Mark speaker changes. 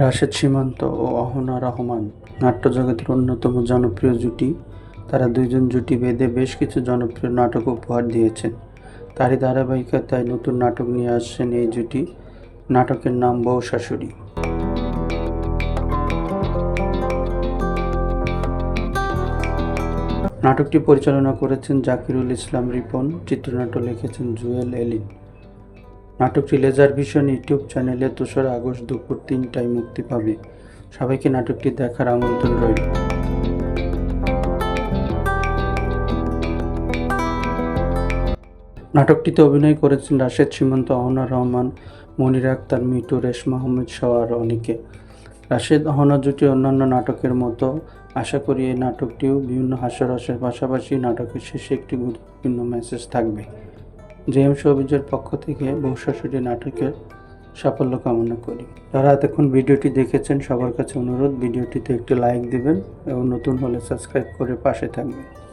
Speaker 1: রাশেদ সীমান্ত ও অহনা রহমান, নাট্যজগতের অন্যতম জনপ্রিয় জুটি। তারা দুইজন জুটি বেঁধে বেশ কিছু জনপ্রিয় নাটক উপহার দিয়েছেন। তারই ধারাবাহিকতায় নতুন নাটক নিয়ে আসছেন এই জুটি। নাটকের নাম বউ শাশুড়ি নাটকটি পরিচালনা করেছেন জাকিরুল ইসলাম রিপন, চিত্রনাট্য লিখেছেন জুয়েল এলিন। নাটকটি লেজার ভিশন ইউটিউব চ্যানেলে দোসরা আগস্ট দুপুর তিনটায় মুক্তি পাবে। সবাইকে নাটকটি দেখার আমন্ত্রণ রইল। নাটকটিতে অভিনয় করেছেন রাশেদ, সীমান্ত অহনা রহমান, মনির আক্তার মিটু রেশমা আহমেদ সহ আর অনেকে। রাশেদ অহনা জুটি অন্যান্য নাটকের মতো। আশা করি এই নাটকটিও বিভিন্ন হাস্যরসের পাশাপাশি নাটকের শেষে একটি গুরুত্বপূর্ণ মেসেজ থাকবে। জেএম শোবিজের পক্ষ থেকে বংশাশুটি নাটকের সাফল্য কামনা করি। যারা এতক্ষণ ভিডিওটি দেখেছেন, সবার কাছে অনুরোধ, ভিডিওটিতে একটি লাইক দেবেন এবং নতুন হলে সাবস্ক্রাইব করে পাশে থাকবেন।